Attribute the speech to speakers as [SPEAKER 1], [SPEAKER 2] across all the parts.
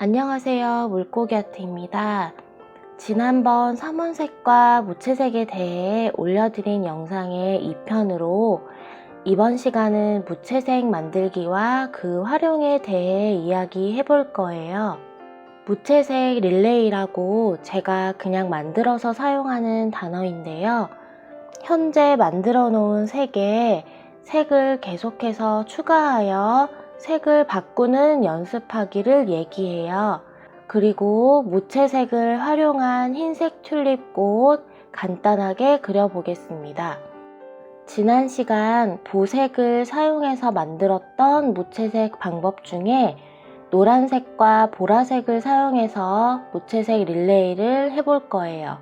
[SPEAKER 1] 안녕하세요. 물고기 아트입니다. 지난번 삼원색과 무채색에 대해 올려드린 영상의 2편으로 이번 시간은 무채색 만들기와 그 활용에 대해 이야기해 볼 거예요. 무채색 릴레이라고 제가 그냥 만들어서 사용하는 단어인데요. 현재 만들어 놓은 색에 색을 계속해서 추가하여 색을 바꾸는 연습하기를 얘기해요. 그리고 무채색을 활용한 흰색 튤립꽃 간단하게 그려보겠습니다. 지난 시간 보색을 사용해서 만들었던 무채색 방법 중에 노란색과 보라색을 사용해서 무채색 릴레이를 해볼 거예요.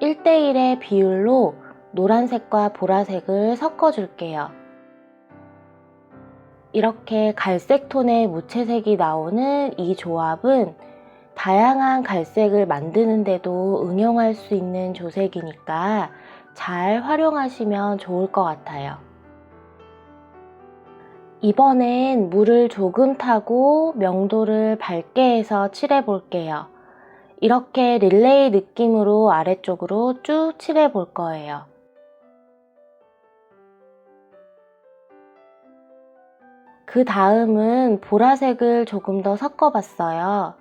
[SPEAKER 1] 1대1의 비율로 노란색과 보라색을 섞어줄게요. 이렇게 갈색 톤의 무채색이 나오는 이 조합은 다양한 갈색을 만드는데도 응용할 수 있는 조색이니까 잘 활용하시면 좋을 것 같아요. 이번엔 물을 조금 타고 명도를 밝게 해서 칠해 볼게요. 이렇게 릴레이 느낌으로 아래쪽으로 쭉 칠해 볼 거예요. 그 다음은 보라색을 조금 더 섞어봤어요.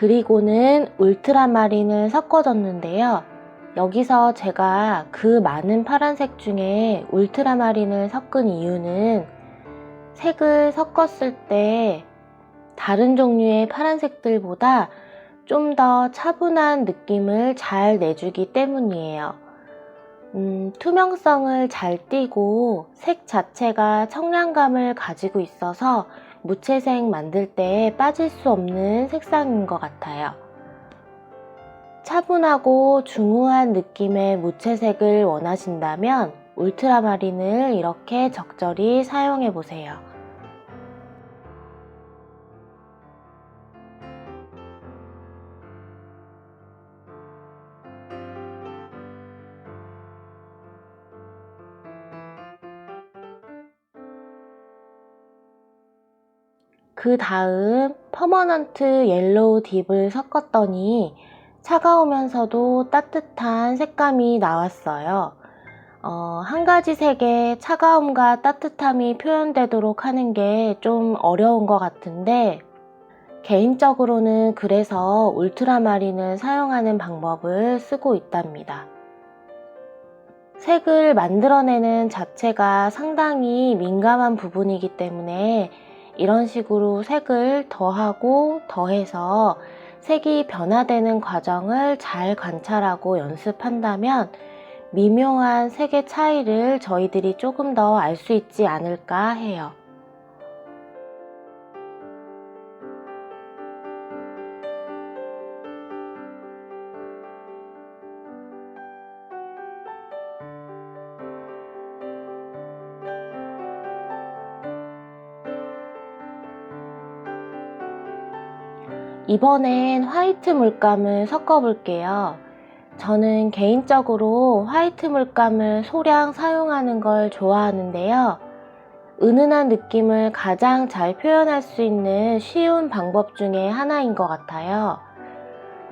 [SPEAKER 1] 그리고는 울트라마린을 섞어줬는데요. 여기서 제가 그 많은 파란색 중에 울트라마린을 섞은 이유는 색을 섞었을 때 다른 종류의 파란색들보다 좀 더 차분한 느낌을 잘 내주기 때문이에요. 음, 투명성을 잘 띠고 색 자체가 청량감을 가지고 있어서 무채색 만들 때 빠질 수 없는 색상인 것 같아요. 차분하고 중후한 느낌의 무채색을 원하신다면 울트라마린을 이렇게 적절히 사용해 보세요. 그 다음 퍼머넌트 옐로우 딥을 섞었더니 차가우면서도 따뜻한 색감이 나왔어요. 어, 한 가지 색의 차가움과 따뜻함이 표현되도록 하는 게 좀 어려운 것 같은데, 개인적으로는 그래서 울트라마린을 사용하는 방법을 쓰고 있답니다. 색을 만들어내는 자체가 상당히 민감한 부분이기 때문에 이런 식으로 색을 더하고 더해서 색이 변화되는 과정을 잘 관찰하고 연습한다면 미묘한 색의 차이를 저희들이 조금 더 알 수 있지 않을까 해요. 이번엔 화이트 물감을 섞어 볼게요. 저는 개인적으로 화이트 물감을 소량 사용하는 걸 좋아하는데요. 은은한 느낌을 가장 잘 표현할 수 있는 쉬운 방법 중에 하나인 것 같아요.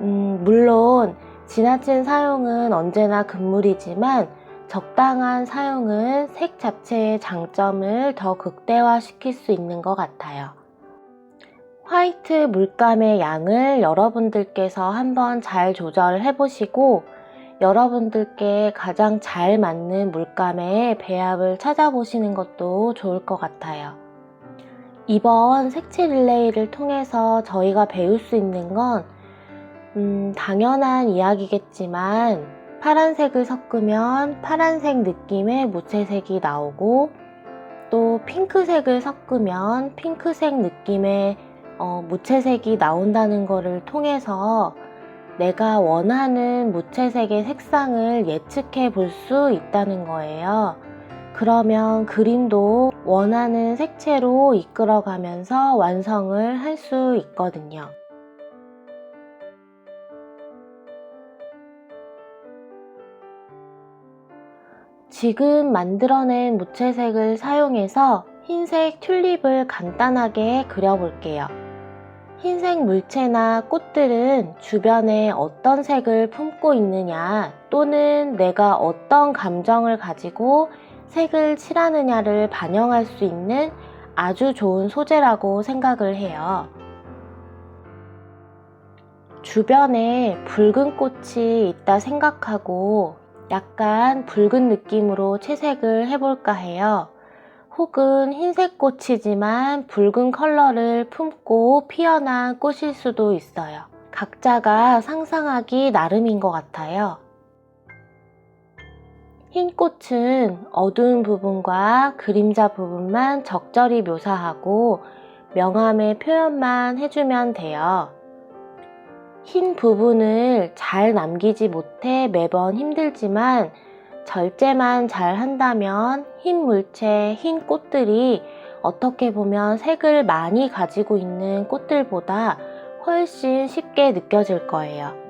[SPEAKER 1] 음, 물론 지나친 사용은 언제나 금물이지만 적당한 사용은 색 자체의 장점을 더 극대화시킬 수 있는 것 같아요. 화이트 물감의 양을 여러분들께서 한번 잘 조절해 보시고 여러분들께 가장 잘 맞는 물감의 배합을 찾아보시는 것도 좋을 것 같아요. 이번 색칠 릴레이를 통해서 저희가 배울 수 있는 건 음, 당연한 이야기겠지만 파란색을 섞으면 파란색 느낌의 무채색이 나오고 또 핑크색을 섞으면 핑크색 느낌의 어, 무채색이 나온다는 것을 통해서 내가 원하는 무채색의 색상을 예측해 볼 수 있다는 거예요. 그러면 그림도 원하는 색채로 이끌어가면서 완성을 할 수 있거든요. 지금 만들어낸 무채색을 사용해서 흰색 튤립을 간단하게 그려볼게요. 흰색 물체나 꽃들은 주변에 어떤 색을 품고 있느냐 또는 내가 어떤 감정을 가지고 색을 칠하느냐를 반영할 수 있는 아주 좋은 소재라고 생각을 해요. 주변에 붉은 꽃이 있다 생각하고 약간 붉은 느낌으로 채색을 해볼까 해요. 혹은 흰색 꽃이지만 붉은 컬러를 품고 피어난 꽃일 수도 있어요. 각자가 상상하기 나름인 것 같아요. 흰 꽃은 어두운 부분과 그림자 부분만 적절히 묘사하고 명암의 표현만 해주면 돼요. 흰 부분을 잘 남기지 못해 매번 힘들지만 절제만 잘 한다면 흰 물체, 흰 꽃들이 어떻게 보면 색을 많이 가지고 있는 꽃들보다 훨씬 쉽게 느껴질 거예요.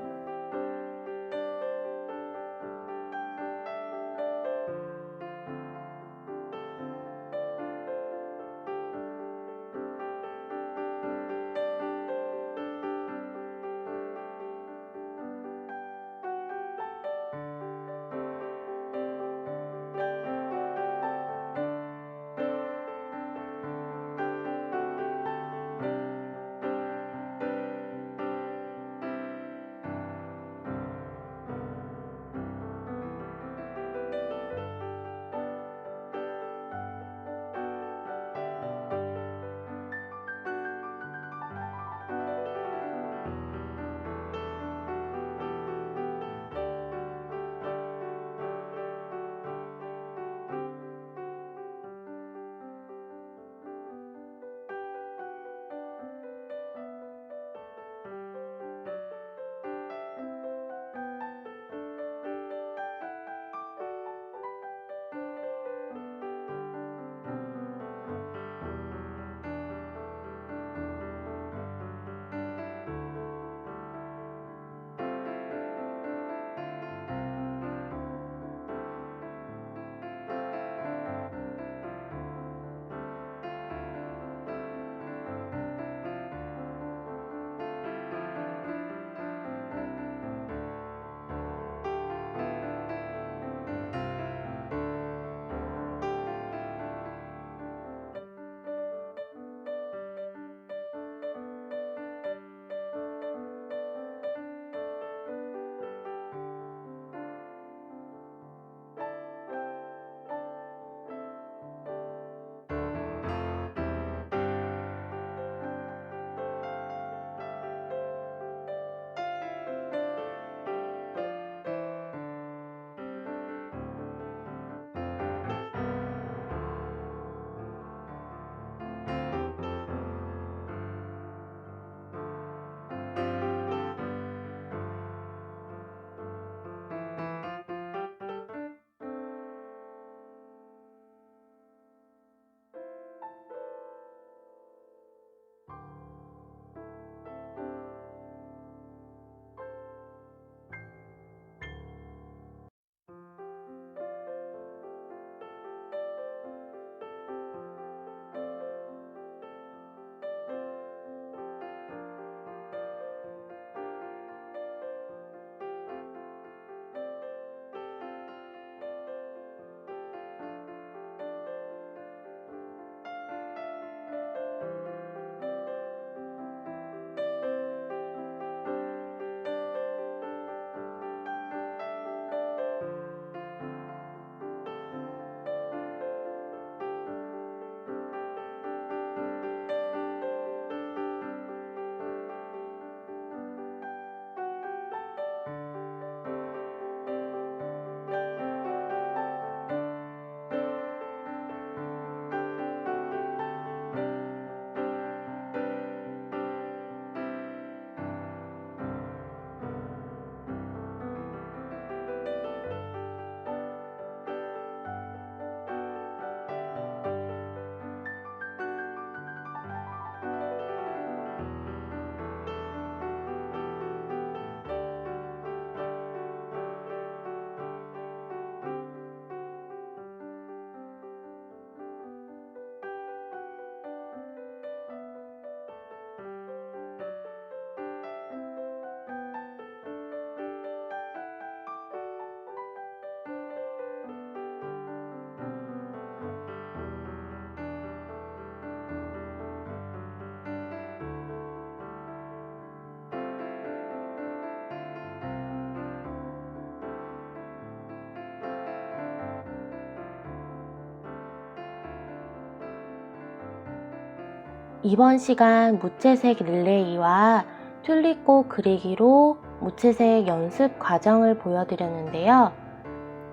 [SPEAKER 1] 이번 시간 무채색 릴레이와 튤립꽃 그리기로 무채색 연습 과정을 보여드렸는데요.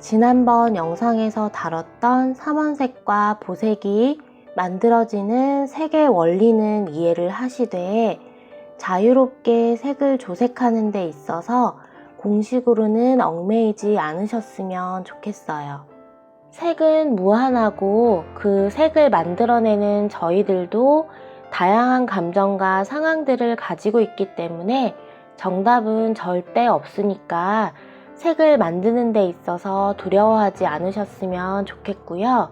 [SPEAKER 1] 지난번 영상에서 다뤘던 삼원색과 보색이 만들어지는 색의 원리는 이해를 하시되 자유롭게 색을 조색하는 데 있어서 공식으로는 얽매이지 않으셨으면 좋겠어요. 색은 무한하고 그 색을 만들어내는 저희들도 다양한 감정과 상황들을 가지고 있기 때문에 정답은 절대 없으니까 색을 만드는 데 있어서 두려워하지 않으셨으면 좋겠고요.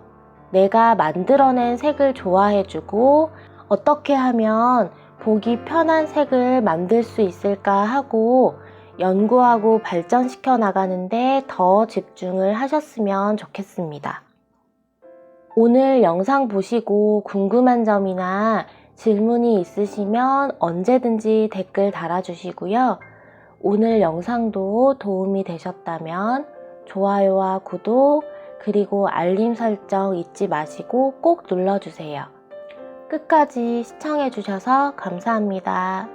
[SPEAKER 1] 내가 만들어낸 색을 좋아해주고 어떻게 하면 보기 편한 색을 만들 수 있을까 하고 연구하고 발전시켜 나가는데 더 집중을 하셨으면 좋겠습니다. 오늘 영상 보시고 궁금한 점이나 질문이 있으시면 언제든지 댓글 달아주시고요. 오늘 영상도 도움이 되셨다면 좋아요와 구독 그리고 알림 설정 잊지 마시고 꼭 눌러주세요. 끝까지 시청해주셔서 감사합니다.